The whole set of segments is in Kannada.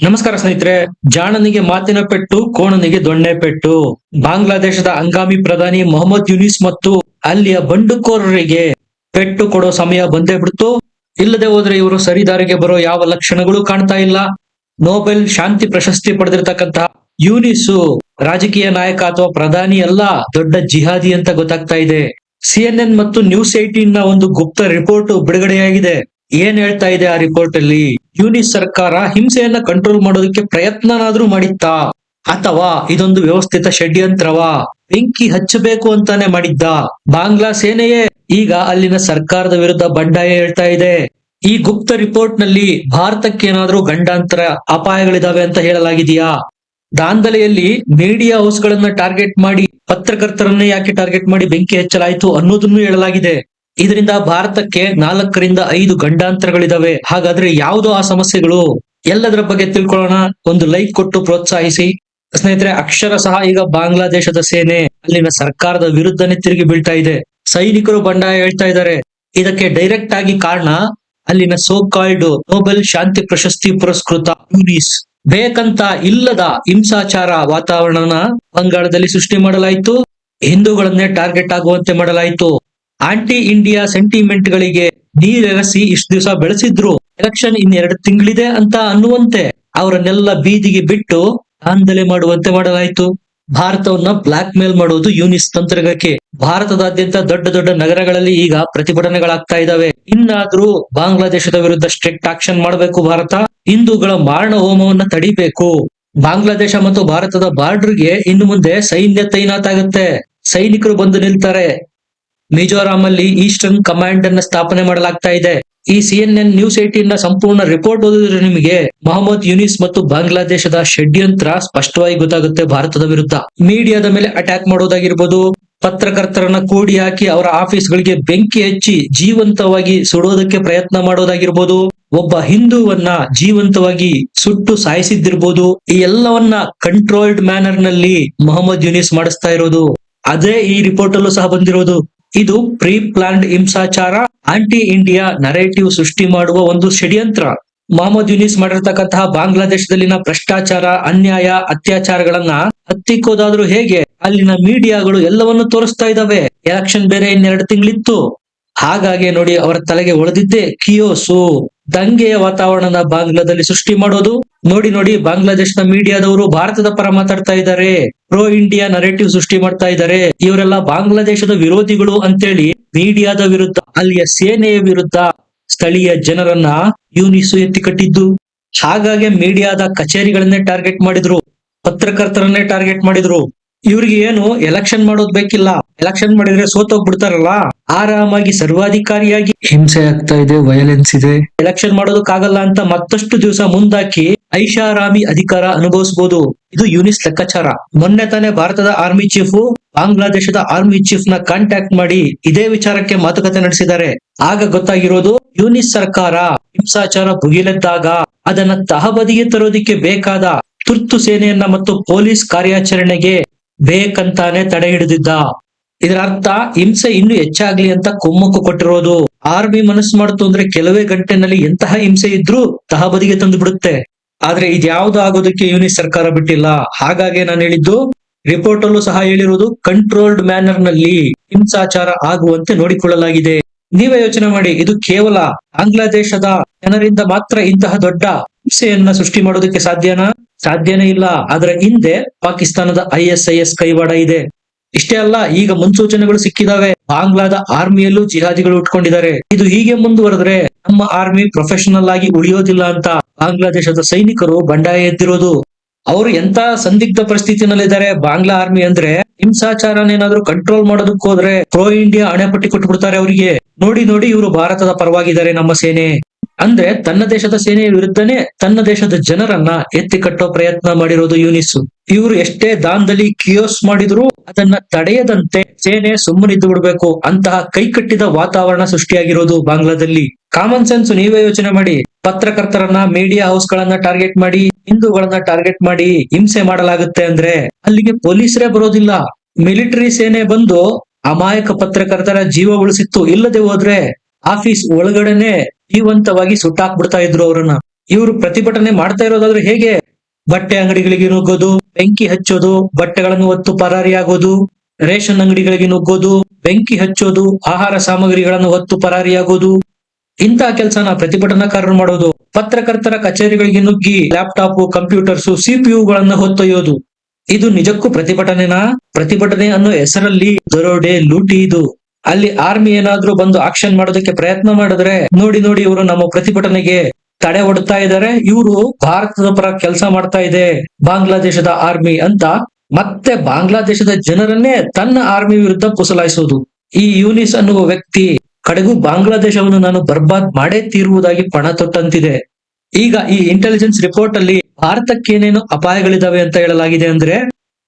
ನಮಸ್ಕಾರ ಸ್ನೇಹಿತರೆ, ಜಾಣನಿಗೆ ಮಾತಿನ ಪೆಟ್ಟು, ಕೋಣನಿಗೆ ದೊಣ್ಣೆ ಪೆಟ್ಟು. ಬಾಂಗ್ಲಾದೇಶದ ಅಂಗಾಮಿ ಪ್ರಧಾನಿ ಮೊಹಮ್ಮದ್ ಯುನಿಸ್ ಮತ್ತು ಅಲ್ಲಿಯ ಬಂಡುಕೋರರಿಗೆ ಪೆಟ್ಟು ಕೊಡೋ ಸಮಯ ಬಂದೇ ಬಿಡ್ತು. ಇಲ್ಲದೆ ಹೋದ್ರೆ ಇವರು ಸರಿದಾರಿಗೆ ಬರೋ ಯಾವ ಲಕ್ಷಣಗಳು ಕಾಣ್ತಾ ಇಲ್ಲ. ನೋಬೆಲ್ ಶಾಂತಿ ಪ್ರಶಸ್ತಿ ಪಡೆದಿರ್ತಕ್ಕಂತಹ ಯೂನಿಸು ರಾಜಕೀಯ ನಾಯಕ ಅಥವಾ ಪ್ರಧಾನಿ ಅಲ್ಲ, ದೊಡ್ಡ ಜಿಹಾದಿ ಅಂತ ಗೊತ್ತಾಗ್ತಾ ಇದೆ. ಸಿಎನ್ಎನ್ ಮತ್ತು ನ್ಯೂಸ್ ಏಟೀನ್ನ ಒಂದು ಗುಪ್ತ ರಿಪೋರ್ಟ್ ಬಿಡುಗಡೆಯಾಗಿದೆ. ಏನ್ ಹೇಳ್ತಾ ಇದೆ ಆ ರಿಪೋರ್ಟ್ ಅಲ್ಲಿ ಯೂನಿಸ್ ಸರ್ಕಾರ ಹಿಂಸೆಯನ್ನ ಕಂಟ್ರೋಲ್ ಮಾಡೋದಕ್ಕೆ ಪ್ರಯತ್ನನಾದ್ರೂ ಮಾಡಿತ್ತಾ? ಅಥವಾ ಇದೊಂದು ವ್ಯವಸ್ಥಿತ ಷಡ್ಯಂತ್ರವಾ? ಬೆಂಕಿ ಹಚ್ಚಬೇಕು ಅಂತಾನೆ ಮಾಡಿದ್ದ? ಬಾಂಗ್ಲಾ ಸೇನೆಯೇ ಈಗ ಅಲ್ಲಿನ ಸರ್ಕಾರದ ವಿರುದ್ಧ ಬಂಡಾಯ ಹೇಳ್ತಾ ಇದೆ. ಈ ಗುಪ್ತ ರಿಪೋರ್ಟ್ನಲ್ಲಿ ಭಾರತಕ್ಕೆ ಏನಾದ್ರೂ ಗಂಡಾಂತರ ಅಪಾಯಗಳಿದಾವೆ ಅಂತ ಹೇಳಲಾಗಿದೆಯಾ? ದಾಂಧಲೆಯಲ್ಲಿ ಮೀಡಿಯಾ ಹೌಸ್ ಗಳನ್ನ ಟಾರ್ಗೆಟ್ ಮಾಡಿ, ಪತ್ರಕರ್ತರನ್ನೇ ಯಾಕೆ ಟಾರ್ಗೆಟ್ ಮಾಡಿ ಬೆಂಕಿ ಹಚ್ಚಲಾಯಿತು ಅನ್ನೋದನ್ನು ಹೇಳಲಾಗಿದೆ. ಇದರಿಂದ ಭಾರತಕ್ಕೆ ನಾಲ್ಕರಿಂದ ಐದು ಗಂಡಾಂತರಗಳಿದಾವೆ. ಹಾಗಾದ್ರೆ ಯಾವುದು ಆ ಸಮಸ್ಯೆಗಳು? ಎಲ್ಲದರ ಬಗ್ಗೆ ತಿಳ್ಕೊಳ್ಳೋಣ. ಒಂದು ಲೈಕ್ ಕೊಟ್ಟು ಪ್ರೋತ್ಸಾಹಿಸಿ. ಸ್ನೇಹಿತರೆ, ಅಕ್ಷರ ಸಹ ಈಗ ಬಾಂಗ್ಲಾದೇಶದ ಸೇನೆ, ಅಲ್ಲಿನ ಸರ್ಕಾರದ ವಿರುದ್ಧನೇ ತಿರುಗಿ ಬೀಳ್ತಾ ಇದೆ. ಸೈನಿಕರು ಬಂಡಾಯ ಹೇಳ್ತಾ ಇದ್ದಾರೆ. ಇದಕ್ಕೆ ಡೈರೆಕ್ಟ್ ಆಗಿ ಕಾರಣ ಅಲ್ಲಿನ ಸೋ ಕಾಲ್ಡ್ ನೊಬೆಲ್ ಶಾಂತಿ ಪ್ರಶಸ್ತಿ ಪುರಸ್ಕೃತ ಯೂನಿಸ್ ಬೇಕಂತ ಇಲ್ಲದ ಹಿಂಸಾಚಾರ ವಾತಾವರಣನ ಬಂಗಾಳದಲ್ಲಿ ಸೃಷ್ಟಿ ಮಾಡಲಾಯಿತು. ಹಿಂದೂಗಳನ್ನೇ ಟಾರ್ಗೆಟ್ ಆಗುವಂತೆ ಮಾಡಲಾಯಿತು. ಆಂಟಿ ಇಂಡಿಯಾ ಸೆಂಟಿಮೆಂಟ್ ಗಳಿಗೆ ನೀರೆರಸಿ ಇಷ್ಟು ದಿವಸ ಬೆಳೆಸಿದ್ರು. ಎಲೆಕ್ಷನ್ ಇನ್ನೆರಡು ತಿಂಗಳಿದೆ ಅಂತ ಅನ್ನುವಂತೆ ಅವರನ್ನೆಲ್ಲ ಬೀದಿಗೆ ಬಿಟ್ಟು ದಾಂಧಲೆ ಮಾಡುವಂತೆ ಮಾಡಲಾಯಿತು. ಭಾರತವನ್ನ ಬ್ಲಾಕ್ ಮೇಲ್ ಮಾಡುವುದು ಯೂನಿಸ್ ತಂತ್ರಗಕ್ಕೆ. ಭಾರತದಾದ್ಯಂತ ದೊಡ್ಡ ದೊಡ್ಡ ನಗರಗಳಲ್ಲಿ ಈಗ ಪ್ರತಿಭಟನೆಗಳಾಗ್ತಾ ಇದಾವೆ. ಇನ್ನಾದ್ರೂ ಬಾಂಗ್ಲಾದೇಶದ ವಿರುದ್ಧ ಸ್ಟ್ರಿಕ್ಟ್ ಆಕ್ಷನ್ ಮಾಡಬೇಕು ಭಾರತ. ಹಿಂದೂಗಳ ಮಾರಣ ಹೋಮವನ್ನ ತಡಿಬೇಕು. ಬಾಂಗ್ಲಾದೇಶ ಮತ್ತು ಭಾರತದ ಬಾರ್ಡರ್ಗೆ ಇನ್ನು ಮುಂದೆ ಸೈನ್ಯ ತೈನಾತ್ ಆಗುತ್ತೆ ಸೈನಿಕರು ಬಂದು ನಿಲ್ತಾರೆ. ಮಿಜೋರಾಂ ಅಲ್ಲಿ ಈಸ್ಟರ್ನ್ ಕಮಾಂಡ್ ಅನ್ನ ಸ್ಥಾಪನೆ ಮಾಡಲಾಗ್ತಾ ಇದೆ. ಈ ಸಿಎನ್ಎನ್ ನ್ಯೂಸ್ ಏಟೀನ್ನ ಸಂಪೂರ್ಣ ರಿಪೋರ್ಟ್ ಓದಿದ್ರೆ ನಿಮಗೆ ಮೊಹಮ್ಮದ್ ಯುನಿಸ್ ಮತ್ತು ಬಾಂಗ್ಲಾದೇಶದ ಷಡ್ಯಂತ್ರ ಸ್ಪಷ್ಟವಾಗಿ ಗೊತ್ತಾಗುತ್ತೆ ಭಾರತದ ವಿರುದ್ಧ. ಮೀಡಿಯಾದ ಮೇಲೆ ಅಟ್ಯಾಕ್ ಮಾಡೋದಾಗಿರ್ಬೋದು ಪತ್ರಕರ್ತರನ್ನ ಕೂಡಿ ಹಾಕಿ ಅವರ ಆಫೀಸ್ ಗಳಿಗೆ ಬೆಂಕಿ ಹಚ್ಚಿ ಜೀವಂತವಾಗಿ ಸುಡೋದಕ್ಕೆ ಪ್ರಯತ್ನ ಮಾಡೋದಾಗಿರ್ಬೋದು ಒಬ್ಬ ಹಿಂದೂವನ್ನ ಜೀವಂತವಾಗಿ ಸುಟ್ಟು ಸಾಯಿಸಿದ್ದಿರ್ಬೋದು, ಈ ಎಲ್ಲವನ್ನ ಕಂಟ್ರೋಲ್ಡ್ ಮ್ಯಾನರ್ನಲ್ಲಿ ಮೊಹಮ್ಮದ್ ಯುನಿಸ್ ಮಾಡಿಸ್ತಾ ಇರೋದು. ಅದೇ ಈ ರಿಪೋರ್ಟ್ ಅಲ್ಲೂ ಸಹ ಬಂದಿರೋದು. ಇದು ಪ್ರೀ ಪ್ಲಾನ್ಡ್ ಹಿಂಸಾಚಾರ ಆಂಟಿ ಇಂಡಿಯಾ ನರೇಟಿವ್ ಸೃಷ್ಟಿ ಮಾಡುವ ಒಂದು ಷಡ್ಯಂತ್ರ. ಮೊಹಮ್ಮದ್ ಯುನಿಸ್ ಮಾಡಿರ್ತಕ್ಕಂತಹ ಬಾಂಗ್ಲಾದೇಶದಲ್ಲಿನ ಭ್ರಷ್ಟಾಚಾರ, ಅನ್ಯಾಯ, ಅತ್ಯಾಚಾರಗಳನ್ನ ಹತ್ತಿಕ್ಕೋದಾದ್ರೂ ಹೇಗೆ? ಅಲ್ಲಿನ ಮೀಡಿಯಾಗಳು ಎಲ್ಲವನ್ನು ತೋರಿಸ್ತಾ ಇದಾವೆ. ಎಲೆಕ್ಷನ್ ಬೇರೆ ಇನ್ನೆರಡು ತಿಂಗಳಿತ್ತು. ಹಾಗಾಗಿ ನೋಡಿ ಅವರ ತಲೆಗೆ ಒಳದಿದ್ದೆ ಕಿಯೋಸು ದಂಗೆಯ ವಾತಾವರಣನ ಬಾಂಗ್ಲಾದಲ್ಲಿ ಸೃಷ್ಟಿ ಮಾಡೋದು? ನೋಡಿ ನೋಡಿ, ಬಾಂಗ್ಲಾದೇಶದ ಮೀಡಿಯಾದವರು ಭಾರತದ ಪರ ಮಾತಾಡ್ತಾ ಇದ್ದಾರೆ. ಪ್ರೋ ಇಂಡಿಯಾ ನರೇಟಿವ್ ಸೃಷ್ಟಿ ಮಾಡ್ತಾ ಇದ್ದಾರೆ. ಇವರೆಲ್ಲ ಬಾಂಗ್ಲಾದೇಶದ ವಿರೋಧಿಗಳು ಅಂತೇಳಿ ಮೀಡಿಯಾದ ವಿರುದ್ಧ, ಅಲ್ಲಿಯ ಸೇನೆಯ ವಿರುದ್ಧ ಸ್ಥಳೀಯ ಜನರನ್ನ ಯೂನಿಸು ಎತ್ತಿ ಕಟ್ಟಿದ್ದು. ಹಾಗಾಗಿ ಮೀಡಿಯಾದ ಕಚೇರಿಗಳನ್ನೇ ಟಾರ್ಗೆಟ್ ಮಾಡಿದ್ರು, ಪತ್ರಕರ್ತರನ್ನೇ ಟಾರ್ಗೆಟ್ ಮಾಡಿದ್ರು. ಇವ್ರಿಗೆ ಏನು ಎಲೆಕ್ಷನ್ ಮಾಡೋದ್ ಬೇಕಿಲ್ಲ. ಎಲೆಕ್ಷನ್ ಮಾಡಿದ್ರೆ ಸೋತೋಗ್ಬಿಡ್ತಾರಲ್ಲ ಆರಾಮಾಗಿ ಸರ್ವಾಧಿಕಾರಿಯಾಗಿ ಹಿಂಸೆ ಆಗ್ತಾ ಇದೆ ವಯಲೆನ್ಸ್ ಇದೆ. ಎಲೆಕ್ಷನ್ ಮಾಡೋದಕ್ಕಾಗಲ್ಲ ಅಂತ ಮತ್ತಷ್ಟು ದಿವಸ ಮುಂದಾಕಿ ಐಷಾರಾಮಿ ಅಧಿಕಾರ ಅನುಭವಿಸಬಹುದು ಇದು ಯೂನಿಸ್ ಲೆಕ್ಕಾಚಾರ. ಮೊನ್ನೆ ತಾನೇ ಭಾರತದ ಆರ್ಮಿ ಚೀಫ್ ಬಾಂಗ್ಲಾದೇಶದ ಆರ್ಮಿ ಚೀಫ್ನ ಕಾಂಟ್ಯಾಕ್ಟ್ ಮಾಡಿ ಇದೇ ವಿಚಾರಕ್ಕೆ ಮಾತುಕತೆ ನಡೆಸಿದ್ದಾರೆ. ಆಗ ಗೊತ್ತಾಗಿರೋದು ಯೂನಿಸ್ ಸರ್ಕಾರ ಹಿಂಸಾಚಾರ ಭುಗಿಲೆದ್ದಾಗ ಅದನ್ನ ತಹಬದಿಗೆ ತರೋದಿಕ್ಕೆ ಬೇಕಾದ ತುರ್ತು ಸೇನೆಯನ್ನ ಮತ್ತು ಪೊಲೀಸ್ ಕಾರ್ಯಾಚರಣೆಗೆ ಬೇಕಂತಾನೆ ತಡೆ ಹಿಡಿದಿದ್ದ. ಇದರ ಅರ್ಥ ಹಿಂಸೆ ಇನ್ನು ಹೆಚ್ಚಾಗ್ಲಿ ಅಂತ ಕುಮ್ಮಕ್ಕು ಕೊಟ್ಟಿರೋದು. ಆರ್ಮಿ ಮನಸ್ಸು ಮಾಡ್ತು ಅಂದ್ರೆ ಕೆಲವೇ ಗಂಟೆನಲ್ಲಿ ಎಂತಹ ಹಿಂಸೆ ಇದ್ರೂ ತಹಬದಿಗೆ ತಂದು ಬಿಡುತ್ತೆ. ಆದ್ರೆ ಇದ್ಯಾವ್ದು ಆಗೋದಕ್ಕೆ ಯೂನಿಸ್ ಸರ್ಕಾರ ಬಿಟ್ಟಿಲ್ಲ. ಹಾಗಾಗಿ ನಾನು ಹೇಳಿದ್ದು ರಿಪೋರ್ಟ್ ಅಲ್ಲೂ ಸಹ ಹೇಳಿರುವುದು ಕಂಟ್ರೋಲ್ಡ್ ಮ್ಯಾನರ್ನಲ್ಲಿ ಹಿಂಸಾಚಾರ ಆಗುವಂತೆ ನೋಡಿಕೊಳ್ಳಲಾಗಿದೆ. ನೀವೇ ಯೋಚನೆ ಮಾಡಿ, ಇದು ಕೇವಲ ಬಾಂಗ್ಲಾದೇಶದ ಜನರಿಂದ ಮಾತ್ರ ಇಂತಹ ದೊಡ್ಡ ಹಿಂಸೆಯನ್ನ ಸೃಷ್ಟಿ ಮಾಡೋದಕ್ಕೆ ಸಾಧ್ಯನಾ? ಸಾಧ್ಯನೇ ಇಲ್ಲ. ಅದರ ಹಿಂದೆ ಪಾಕಿಸ್ತಾನದ ಐ ಎಸ್ ಐ ಎಸ್ ಕೈವಾಡ ಇದೆ. ಇಷ್ಟೇ ಅಲ್ಲ, ಈಗ ಮುನ್ಸೂಚನೆಗಳು ಸಿಕ್ಕಿದಾವೆ. ಬಾಂಗ್ಲಾದ ಆರ್ಮಿಯಲ್ಲೂ ಜಿಹಾದಿಗಳು ಉಟ್ಕೊಂಡಿದ್ದಾರೆ. ಇದು ಹೀಗೆ ಮುಂದುವರೆದ್ರೆ ನಮ್ಮ ಆರ್ಮಿ ಪ್ರೊಫೆಷನಲ್ ಆಗಿ ಉಳಿಯೋದಿಲ್ಲ ಅಂತ ಬಾಂಗ್ಲಾದೇಶದ ಸೈನಿಕರು ಬಂಡಾಯ ಎದ್ದಿರೋದು. ಅವರು ಎಂತ ಸಂದಿಗ್ಧ ಪರಿಸ್ಥಿತಿನಲ್ಲಿದ್ದಾರೆ? ಬಾಂಗ್ಲಾ ಆರ್ಮಿ ಅಂದ್ರೆ ಹಿಂಸಾಚಾರನೇನಾದ್ರೂ ಕಂಟ್ರೋಲ್ ಮಾಡೋದಕ್ಕೆ ಹೋದ್ರೆ ಪ್ರೋ ಇಂಡಿಯಾ ಅಣೆಪಟ್ಟಿ ಕೊಟ್ಟು ಬಿಡ್ತಾರೆ ಅವರಿಗೆ. ನೋಡಿ ನೋಡಿ ಇವರು ಭಾರತದ ಪರವಾಗಿದ್ದಾರೆ ನಮ್ಮ ಸೇನೆ. ಅಂದ್ರೆ ತನ್ನ ದೇಶದ ಸೇನೆಯ ವಿರುದ್ಧನೇ ತನ್ನ ದೇಶದ ಜನರನ್ನ ಎತ್ತಿ ಕಟ್ಟೋ ಪ್ರಯತ್ನ ಮಾಡಿರೋದು ಯೂನಿಸ್. ಇವರು ಎಷ್ಟೇ ದಾನದಲ್ಲಿ ಕಿಯೋಸ್ ಮಾಡಿದ್ರು ಅದನ್ನ ತಡೆಯದಂತೆ ಸೇನೆ ಸುಮ್ಮನಿದ್ದು ಬಿಡ್ಬೇಕು ಅಂತಹ ಕೈಕಟ್ಟಿದ ವಾತಾವರಣ ಸೃಷ್ಟಿಯಾಗಿರೋದು ಬಾಂಗ್ಲಾದಲ್ಲಿ. ಕಾಮನ್ ಸೆನ್ಸ್ ನೀವೇ ಯೋಚನೆ ಮಾಡಿ, ಪತ್ರಕರ್ತರನ್ನ ಮೀಡಿಯಾ ಹೌಸ್ ಗಳನ್ನ ಟಾರ್ಗೆಟ್ ಮಾಡಿ, ಹಿಂದೂಗಳನ್ನ ಟಾರ್ಗೆಟ್ ಮಾಡಿ ಹಿಂಸೆ ಮಾಡಲಾಗುತ್ತೆ ಅಂದ್ರೆ ಅಲ್ಲಿಗೆ ಪೊಲೀಸರೇ ಬರೋದಿಲ್ಲ. ಮಿಲಿಟರಿ ಸೇನೆ ಬಂದು ಅಮಾಯಕ ಪತ್ರಕರ್ತರ ಜೀವ ಉಳಿಸಿತ್ತು. ಇಲ್ಲದೆ ಹೋದ್ರೆ ಆಫೀಸ್ ಒಳಗಡೆನೆ ಜೀವಂತವಾಗಿ ಸುಟ್ಟಾಕ್ಬಿಡ್ತಾ ಇದ್ರು ಅವರನ್ನ. ಇವರು ಪ್ರತಿಭಟನೆ ಮಾಡ್ತಾ ಇರೋದಾದ್ರೆ ಹೇಗೆ? ಬಟ್ಟೆ ಅಂಗಡಿಗಳಿಗೆ ನುಗ್ಗೋದು, ಬೆಂಕಿ ಹಚ್ಚೋದು, ಬಟ್ಟೆಗಳನ್ನು ಹೊತ್ತು ಪರಾರಿಯಾಗೋದು ರೇಷನ್ ಅಂಗಡಿಗಳಿಗೆ ನುಗ್ಗೋದು, ಬೆಂಕಿ ಹಚ್ಚೋದು, ಆಹಾರ ಸಾಮಗ್ರಿಗಳನ್ನು ಹೊತ್ತು ಪರಾರಿಯಾಗೋದು ಇಂತಹ ಕೆಲಸನ ಪ್ರತಿಭಟನಾಕಾರರು ಮಾಡೋದು. ಪತ್ರಕರ್ತರ ಕಚೇರಿಗಳಿಗೆ ನುಗ್ಗಿ ಲ್ಯಾಪ್ಟಾಪ್, ಕಂಪ್ಯೂಟರ್ಸ್ ಸಿಪಿಯುಗಳನ್ನ ಹೊತ್ತೊಯ್ಯೋದು. ಇದು ನಿಜಕ್ಕೂ ಪ್ರತಿಭಟನೆನಾ? ಪ್ರತಿಭಟನೆ ಅನ್ನೋ ಹೆಸರಲ್ಲಿ ದರೋಡೆ ಲೂಟಿ ಇದು. ಅಲ್ಲಿ ಆರ್ಮಿ ಏನಾದ್ರೂ ಬಂದು ಆಕ್ಷನ್ ಮಾಡೋದಕ್ಕೆ ಪ್ರಯತ್ನ ಮಾಡಿದ್ರೆ ನೋಡಿ ನೋಡಿ ಇವರು ನಮ್ಮ ಪ್ರತಿಭಟನೆಗೆ ತಡೆ ಒಡ್ತಾ ಇದ್ದಾರೆ ಇವರು ಭಾರತದ ಪರ ಕೆಲಸ ಮಾಡ್ತಾ ಇದೆ. ಬಾಂಗ್ಲಾದೇಶದ ಆರ್ಮಿ ಅಂತ ಮತ್ತೆ ಬಾಂಗ್ಲಾದೇಶದ ಜನರನ್ನೇ ತನ್ನ ಆರ್ಮಿ ವಿರುದ್ಧ ಪುಸಲಾಯಿಸುವುದು ಈ ಯೂನಿಸ್ ಅನ್ನುವ ವ್ಯಕ್ತಿ ಕಡೆಗೂ ಬಾಂಗ್ಲಾದೇಶವನ್ನು ನಾನು ಬರ್ಬಾದ್ ಮಾಡೇ ತೀರುವುದಾಗಿ ಪಣ ತೊಟ್ಟಂತಿದೆ. ಈಗ ಈ ಇಂಟೆಲಿಜೆನ್ಸ್ ರಿಪೋರ್ಟ್ ಅಲ್ಲಿ ಭಾರತಕ್ಕೆ ಏನೇನು ಅಪಾಯಗಳಿದಾವೆ ಅಂತ ಹೇಳಲಾಗಿದೆ ಅಂದ್ರೆ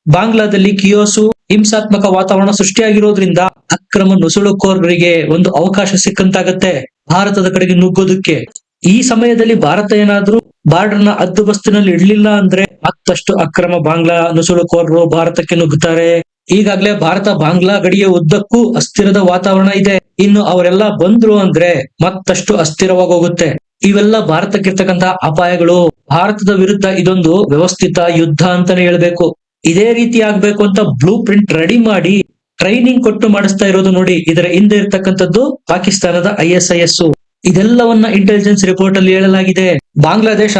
ಬಾಂಗ್ಲಾದಲ್ಲಿ ಕಿಯೋಸು ಹಿಂಸಾತ್ಮಕ ವಾತಾವರಣ ಸೃಷ್ಟಿಯಾಗಿರೋದ್ರಿಂದ ಅಕ್ರಮ ನುಸುಳುಕೋರರಿಗೆ ಒಂದು ಅವಕಾಶ ಸಿಕ್ಕಂತಾಗತ್ತೆ ಭಾರತದ ಕಡೆಗೆ ನುಗ್ಗೋದಕ್ಕೆ. ಈ ಸಮಯದಲ್ಲಿ ಭಾರತ ಏನಾದ್ರೂ ಬಾರ್ಡರ್ನ ಹದ್ದುಬಸ್ತಿನಲ್ಲಿ ಇಡ್ಲಿಲ್ಲ ಅಂದ್ರೆ ಮತ್ತಷ್ಟು ಅಕ್ರಮ ಬಾಂಗ್ಲಾ ನುಸುಳುಕೋರರು ಭಾರತಕ್ಕೆ ನುಗ್ಗುತ್ತಾರೆ. ಈಗಾಗಲೇ ಭಾರತ ಬಾಂಗ್ಲಾ ಗಡಿಯ ಉದ್ದಕ್ಕೂ ಅಸ್ಥಿರದ ವಾತಾವರಣ ಇದೆ. ಇನ್ನು ಅವರೆಲ್ಲ ಬಂದ್ರು ಅಂದ್ರೆ ಮತ್ತಷ್ಟು ಅಸ್ಥಿರವಾಗೋಗುತ್ತೆ. ಇವೆಲ್ಲ ಭಾರತಕ್ಕಿರ್ತಕ್ಕಂತಹ ಅಪಾಯಗಳು. ಭಾರತದ ವಿರುದ್ಧ ಇದೊಂದು ವ್ಯವಸ್ಥಿತ ಯುದ್ಧ ಅಂತಾನೆ ಹೇಳ್ಬೇಕು. ಇದೇ ರೀತಿ ಆಗ್ಬೇಕು ಅಂತ ಬ್ಲೂ ಪ್ರಿಂಟ್ ರೆಡಿ ಮಾಡಿ ಟ್ರೈನಿಂಗ್ ಕೊಟ್ಟು ಮಾಡಿಸ್ತಾ ಇರೋದು ನೋಡಿ, ಇದರ ಹಿಂದೆ ಇರ್ತಕ್ಕಂಥದ್ದು ಪಾಕಿಸ್ತಾನದ ಐ ಎಸ್ ಐ ಎಸ್ ಇದೆಲ್ಲವನ್ನ ಇಂಟೆಲಿಜೆನ್ಸ್ ರಿಪೋರ್ಟ್ ಅಲ್ಲಿ ಹೇಳಲಾಗಿದೆ. ಬಾಂಗ್ಲಾದೇಶ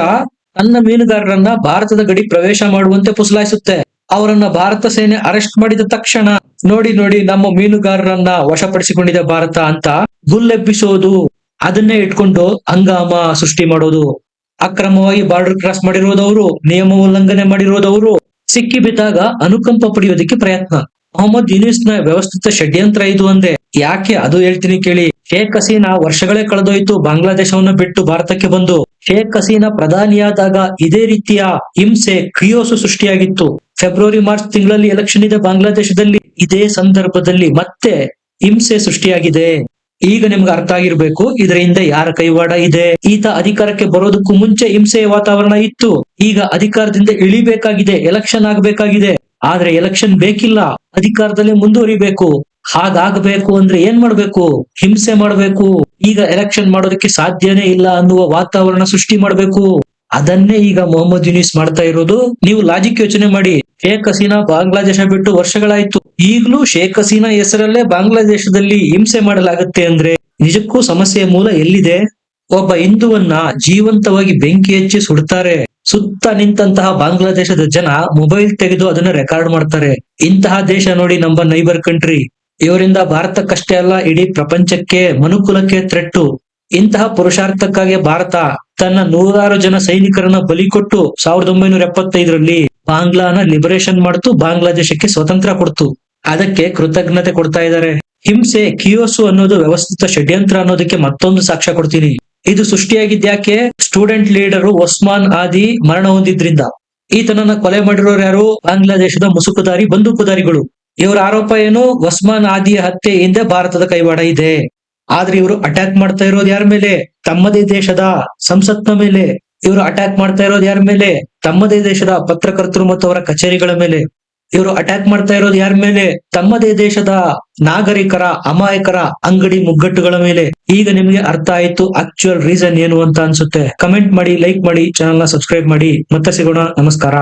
ತನ್ನ ಮೀನುಗಾರರನ್ನ ಭಾರತದ ಗಡಿ ಪ್ರವೇಶ ಮಾಡುವಂತೆ ಪುಸಲಾಯಿಸುತ್ತೆ. ಅವರನ್ನ ಭಾರತ ಸೇನೆ ಅರೆಸ್ಟ್ ಮಾಡಿದ ತಕ್ಷಣ ನೋಡಿ ನೋಡಿ ನಮ್ಮ ಮೀನುಗಾರರನ್ನ ವಶಪಡಿಸಿಕೊಂಡಿದೆ ಭಾರತ ಅಂತ ಗುಲ್ಲೆಬ್ಬಿಸೋದು. ಅದನ್ನೇ ಇಟ್ಕೊಂಡು ಹಂಗಾಮ ಸೃಷ್ಟಿ ಮಾಡೋದು. ಅಕ್ರಮವಾಗಿ ಬಾರ್ಡರ್ ಕ್ರಾಸ್ ಮಾಡಿರೋದವರು, ನಿಯಮ ಉಲ್ಲಂಘನೆ ಮಾಡಿರೋದವರು. ಸಿಕ್ಕಿ ಬಿದ್ದಾಗ ಅನುಕಂಪ ಪಡೆಯೋದಕ್ಕೆ ಪ್ರಯತ್ನ. ಮೊಹಮ್ಮದ್ ಯೂನಿಸ್ನ ವ್ಯವಸ್ಥಿತ ಷಡ್ಯಂತ್ರ ಇದು ಅಂದೆ. ಯಾಕೆ ಅದು ಹೇಳ್ತೀನಿ ಕೇಳಿ. ಶೇಖ್ ಹಸೀನಾ ವರ್ಷಗಳೇ ಕಳೆದೋಯ್ತು ಬಾಂಗ್ಲಾದೇಶವನ್ನ ಬಿಟ್ಟು ಭಾರತಕ್ಕೆ ಬಂದು. ಶೇಖ್ ಹಸೀನಾ ಪ್ರಧಾನಿಯಾದಾಗ ಇದೇ ರೀತಿಯ ಹಿಂಸೆ ಕ್ರಿಯೋಸು ಸೃಷ್ಟಿಯಾಗಿತ್ತು. ಫೆಬ್ರವರಿ, ಮಾರ್ಚ್ ತಿಂಗಳಲ್ಲಿ ಎಲೆಕ್ಷನ್ ಇದೆ ಬಾಂಗ್ಲಾದೇಶದಲ್ಲಿ. ಇದೇ ಸಂದರ್ಭದಲ್ಲಿ ಮತ್ತೆ ಹಿಂಸೆ ಸೃಷ್ಟಿಯಾಗಿದೆ. ಈಗ ನಿಮ್ಗೆ ಅರ್ಥ ಆಗಿರ್ಬೇಕು, ಇದರಿಂದ ಯಾರ ಕೈವಾಡ ಇದೆ? ಈತ ಅಧಿಕಾರಕ್ಕೆ ಬರೋದಕ್ಕೂ ಮುಂಚೆ ಹಿಂಸೆಯ ವಾತಾವರಣ ಇತ್ತು. ಈಗ ಅಧಿಕಾರದಿಂದ ಇಳಿಬೇಕಾಗಿದೆ ಎಲೆಕ್ಷನ್ ಆಗ್ಬೇಕಾಗಿದೆ. ಆದ್ರೆ ಎಲೆಕ್ಷನ್ ಬೇಕಿಲ್ಲ, ಅಧಿಕಾರದಲ್ಲಿ ಮುಂದುವರಿಬೇಕು. ಹಾಗಾಗಬೇಕು ಅಂದ್ರೆ ಏನ್ ಮಾಡ್ಬೇಕು? ಹಿಂಸೆ ಮಾಡ್ಬೇಕು. ಈಗ ಎಲೆಕ್ಷನ್ ಮಾಡೋದಕ್ಕೆ ಸಾಧ್ಯನೇ ಇಲ್ಲ ಅನ್ನುವ ವಾತಾವರಣ ಸೃಷ್ಟಿ ಮಾಡ್ಬೇಕು. ಅದನ್ನೇ ಈಗ ಮೊಹಮ್ಮದ್ ಯುನೀಸ್ ಮಾಡ್ತಾ ಇರೋದು. ನೀವು ಲಾಜಿಕ್ ಯೋಚನೆ ಮಾಡಿ. ಶೇಖ್ ಹಸೀನಾ ಬಾಂಗ್ಲಾದೇಶ ಬಿಟ್ಟು ವರ್ಷಗಳಾಯ್ತು. ಈಗಲೂ ಶೇಖ್ ಹಸೀನಾ ಹೆಸರಲ್ಲೇ ಬಾಂಗ್ಲಾದೇಶದಲ್ಲಿ ಹಿಂಸೆ ಮಾಡಲಾಗುತ್ತೆ ಅಂದ್ರೆ ನಿಜಕ್ಕೂ ಸಮಸ್ಯೆಯ ಮೂಲ ಎಲ್ಲಿದೆ? ಒಬ್ಬ ಹಿಂದುವನ್ನ ಜೀವಂತವಾಗಿ ಬೆಂಕಿ ಹಚ್ಚಿ ಸುಡ್ತಾರೆ. ಸುತ್ತ ನಿಂತಹ ಬಾಂಗ್ಲಾದೇಶದ ಜನ ಮೊಬೈಲ್ ತೆಗೆದು ಅದನ್ನ ರೆಕಾರ್ಡ್ ಮಾಡ್ತಾರೆ. ಇಂತಹ ದೇಶ ನೋಡಿ ನಮ್ಮ ನೈಬರ್ ಕಂಟ್ರಿ ಇವರಿಂದ ಭಾರತಕ್ಕಷ್ಟೇ ಅಲ್ಲ, ಇಡೀ ಪ್ರಪಂಚಕ್ಕೆ ಮನುಕುಲಕ್ಕೆ ತ್ರೆಟ್ಟು ಇಂತಹ ಪುರುಷಾರ್ಥಕ್ಕಾಗಿ ಭಾರತ ತನ್ನ ನೂರಾರು ಜನ ಸೈನಿಕರನ್ನ ಬಲಿ ಕೊಟ್ಟು ಸಾವಿರದ ಒಂಬೈನೂರ ಎಪ್ಪತ್ತೈದರಲ್ಲಿ ಬಾಂಗ್ಲಾನ ಲಿಬರೇಷನ್ ಮಾಡ್ತು, ಬಾಂಗ್ಲಾದೇಶಕ್ಕೆ ಸ್ವತಂತ್ರ ಕೊಡ್ತು. ಅದಕ್ಕೆ ಕೃತಜ್ಞತೆ ಕೊಡ್ತಾ ಇದ್ದಾರೆ. ಹಿಂಸೆ, ಕಿಯೋಸು ಅನ್ನೋದು ವ್ಯವಸ್ಥಿತ ಷಡ್ಯಂತ್ರ ಅನ್ನೋದಕ್ಕೆ ಮತ್ತೊಂದು ಸಾಕ್ಷ್ಯ ಕೊಡ್ತೀನಿ. ಇದು ಸೃಷ್ಟಿಯಾಗಿದ್ಯಾಕೆ ಸ್ಟೂಡೆಂಟ್ ಲೀಡರ್ ಒಸ್ಮಾನ್ ಆದಿ ಮರಣ ಹೊಂದಿದ್ರಿಂದ. ಈತನನ್ನ ಕೊಲೆ ಮಾಡಿರೋರು ಯಾರು? ಬಾಂಗ್ಲಾದೇಶದ ಮುಸುಕುದಾರಿ ಬಂದೂಕುದಾರಿಗಳು ಇವರ ಆರೋಪ ಏನು? ಒಸ್ಮಾನ್ ಆದಿಯ ಹತ್ಯೆ ಹಿಂದೆ ಭಾರತದ ಕೈವಾಡ ಇದೆ. ಆದ್ರೆ ಇವರು ಅಟ್ಯಾಕ್ ಮಾಡ್ತಾ ಇರೋದು ಯಾರ ಮೇಲೆ? ತಮ್ಮದೇ ದೇಶದ ಸಂಸತ್ನ ಮೇಲೆ. ಇವರು ಅಟ್ಯಾಕ್ ಮಾಡ್ತಾ ಇರೋದು ಯಾರ ಮೇಲೆ? ತಮ್ಮದೇ ದೇಶದ ಪತ್ರಕರ್ತರು ಮತ್ತು ಅವರ ಕಚೇರಿಗಳ ಮೇಲೆ. ಇವರು ಅಟ್ಯಾಕ್ ಮಾಡ್ತಾ ಇರೋದು ಯಾರ ಮೇಲೆ? ತಮ್ಮದೇ ದೇಶದ ನಾಗರಿಕರ, ಅಮಾಯಕರ ಅಂಗಡಿ ಮುಗ್ಗಟ್ಟುಗಳ ಮೇಲೆ. ಈಗ ನಿಮಗೆ ಅರ್ಥ ಆಯ್ತು ಆಕ್ಚುಯಲ್ ರೀಸನ್ ಏನು ಅಂತ ಅನ್ಸುತ್ತೆ. ಕಮೆಂಟ್ ಮಾಡಿ ಲೈಕ್ ಮಾಡಿ ಚಾನಲ್ನ ಸಬ್ಸ್ಕ್ರೈಬ್ ಮಾಡಿ. ಮತ್ತೆ ಸಿಗೋಣ. ನಮಸ್ಕಾರ.